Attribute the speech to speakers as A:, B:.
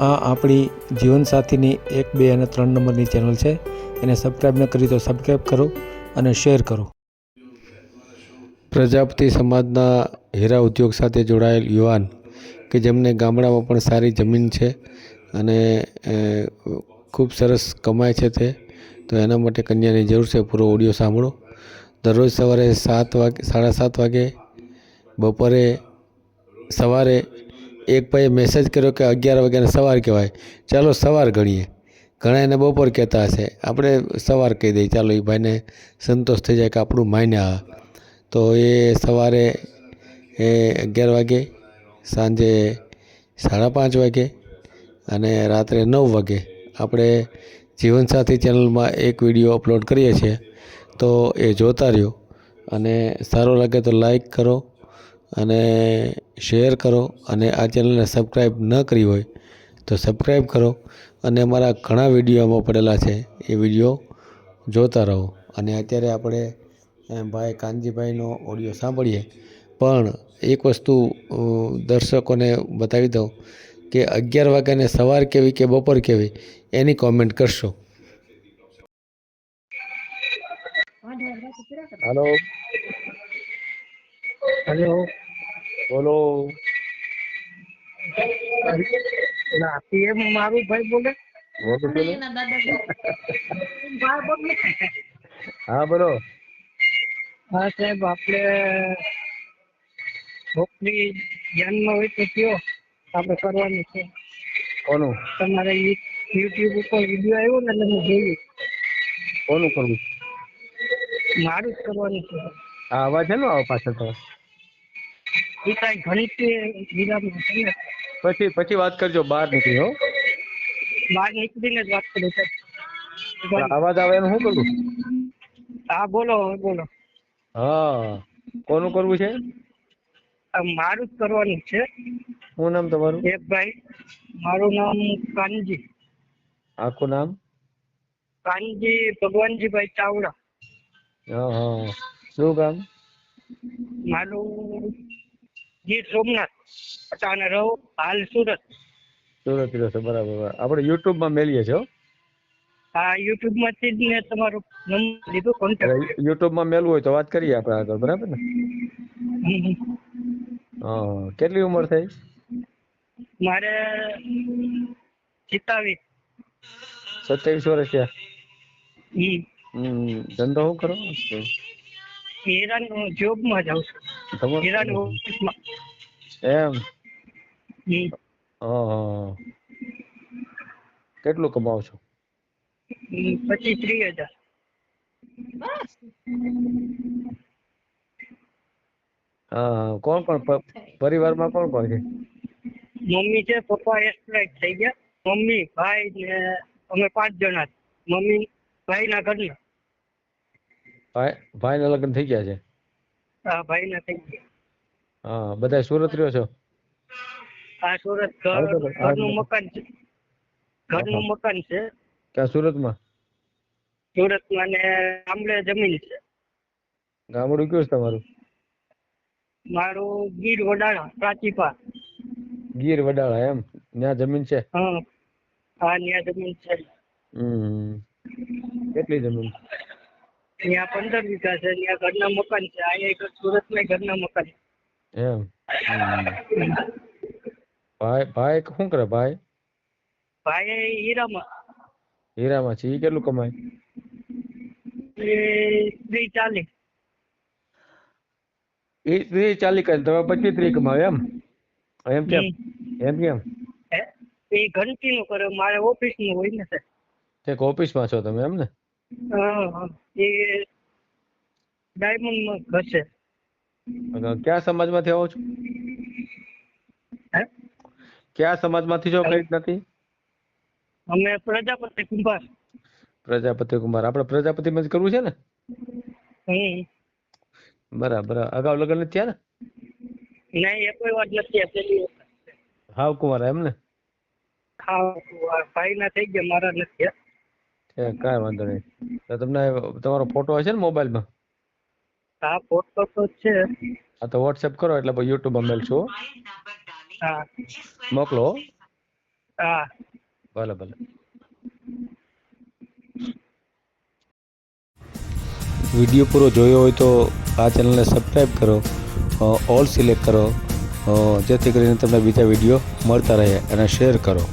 A: આ આપણી જીવનસાથીની એક, બે અને ત્રણ નંબરની ચેનલ છે. એને સબસ્ક્રાઈબ ન કરી તો સબસ્ક્રાઈબ કરો અને શેર કરો. પ્રજાપતિ સમાજના હીરા ઉદ્યોગ સાથે જોડાયેલ યુવાન કે જેમને ગામડામાં પણ સારી જમીન છે અને ખૂબ સરસ કમાય છે તે, તો એના માટે કન્યાની જરૂર છે. પૂરો ઓડિયો સાંભળો. દરરોજ સવારે સાત વાગે, સાડા સાત વાગે બપોરે સવારે એક ભાઈએ મેસેજ કર્યો કે અગિયાર વાગ્યાને સવાર કહેવાય. ચાલો સવાર ગણીએ. ઘણા એને બપોર કહેતા હશે. આપણે સવાર કહી દઈએ. ચાલો એ ભાઈને સંતોષ થઈ જાય કે આપણું માયને આવે તો એ સવારે એ અગિયાર વાગે, સાંજે સાડા પાંચ વાગે અને રાત્રે નવ વાગે આપણે જીવનસાથી ચેનલમાં એક વીડિયો અપલોડ કરીએ છીએ. તો એ જોતા રહ્યો. અને સારો લાગે તો લાઈક કરો અને શેર કરો અને આ ચેનલને સબસ્ક્રાઈબ ન કરી હોય તો સબસ્ક્રાઈબ કરો અને અમારા ઘણા વીડિયો એમાં પડેલા છે એ વીડિયો જોતા રહો. અને અત્યારે આપણે ભાઈ કાનજીભાઈનો ઓડિયો સાંભળીએ. પણ એક વસ્તુ દર્શકોને બતાવી દઉં કે અગિયાર વાગ્યાને સવાર કેવી કે બપોર કેવી એની કોમેન્ટ કરશો.
B: હેલો.
C: હેલો.
B: બોલો.
C: ના પીએમ મારું ભાઈ બોલે.
B: હા બોલો.
C: હા સાહેબ આપણે છોકરી જન્મ હોય તો કયો આપણે કરવાનું છે.
B: કોનું?
C: તમારે યુટ્યુબ ઉપર વીડિયો આવ્યો ને એટલે હું જોયું.
B: કોનું કરવું
C: મારું જ કરવાનું છે.
B: હા અવાજ છે ને આવો પાછળ તો?
C: એ કાંઈ ઘણી વિરામ છે
B: પછી પછી વાત કરજો બહાર નીકળી હો.
C: બહાર નીકળીને જ વાત કરું સર
B: અવાજ આવે એનું શું કરવું
C: હા બોલો બોલો.
B: હા કોનું કરવું છે?
C: મારું જ કરવાનું છે.
B: શું નામ તમારું?
C: એક ભાઈ મારું નામ કાનજી.
B: આખું નામ?
C: કાનજી ભગવાનજીભાઈ ચાવડા.
B: હા હા. શું કામ
C: મારું ગીર સોમનાથ. અને રહું હાલ સુરત.
B: સુરત રહ્યો છો બરાબર આપણે યુટ્યુબમાં મેલીએ છીએ હા.
C: યુટ્યુબમાંથી જ મેં તમારો નંબર લીધો કોન્ટેક્ટ
B: યુટ્યુબમાં મેલવું હોય તો વાત કરીએ આપણે આગળ બરાબર ને? હા. કેટલી ઉંમર થઈ?
C: મારે સિત્તાવીસ.
B: સત્યાવીસ વર્ષ થયા. ધંધો શું કરો?
C: હીરાન જોબમાં જાઉં છું. હીરાન ઓફિસમાં
B: એમ? હા હા કેટલું કમાવ છો?
C: પચીસ ત્રીસ હજાર.
B: હા હા કોણ કોણ પરિવાર પરિવારમાં કોણ કોણ છે?
C: મમ્મી છે પપ્પા એક્સપાયર થઈ ગયા. મમ્મી ભાઈ ને અમે પાંચ જણા મમ્મી ભાઈ ના ઘરના.
B: ભાઈ ના લગ્ન થઈ ગયા છે?
C: આ ભાઈના થઈ ગયા.
B: હા બધા સુરત રહ્યો છો?
C: આ સુરત ઘરનું મકાન છે. ઘરનું મકાન છે.
B: ક્યાં સુરતમાં?
C: સુરતમાં ને ગામડે જમીન છે.
B: ગામડું કયું છે તમારું?
C: મારું ગીર વડાળા પ્રાચીપા.
B: ગીર વડાળા એમ? ત્યાં જમીન છે?
C: હા હા ત્યાં જમીન છે.
B: હમ. કેટલી જમીન?
C: ત્યાં પંદર વીઘા છે ત્યાં ઘરના મકાન છે. અહીંયા સુરતમાં ઘરના મકાન
B: એમ. ભાઈ ભાઈ શું કરે ભાઈ?
C: ભાઈ હીરામાં.
B: હીરામાં છે. એ કેટલું કમાય?
C: ત્રીસ ચાલીસ.
B: એ ત્રીસ ચાલીસ કરે તમે પચીસ ત્રીસ કમાવે એમ? એમ કેમ? એમ કેમ?
C: એ ઘંટી નું કરે. મારે ઓફિસનું હોય ને સાહેબ.
B: ઓફિસ ઓફિસમાં છો તમે એમ ને?
C: હા. એ ડાયમંડમાં ઘસે.
B: કયા સમાજમાંથી આવો છો?
C: હે?
B: કયા સમાજમાંથી છો? કઈ નથી
C: અમે પ્રજાપતિ કુંભાર.
B: પ્રજાપતિ કુમાર આપણે પ્રજાપતિમાં જ કરવું છે ને? બરાબર. અગાઉ લગ્ન નથી થયા ને?
C: નહીં એ કોઈ વાત નથી. પેલી
B: હાવ કુમાર એમ ને?
C: ખાવા ભાઈ ના થઈ ગયા મારા નથી
B: કાંઈ વાંધો નહીં. તમને તમારો ફોટો હશે ને મોબાઈલમાં?
C: હા ફોટો તો છે.
B: હા તો વોટ્સએપ કરો એટલે પછી યુટ્યુબ મેલશું હો.
C: હા.
B: મોકલો હા. ભલે ભલે.
A: વીડિયો પૂરો જોયો હોય તો આ ચેનલને સબસ્ક્રાઈબ કરો. ઓલ સિલેક્ટ કરો. જેથી કરીને તમને બીજા વીડિયો મળતા રહે અને શેર કરો.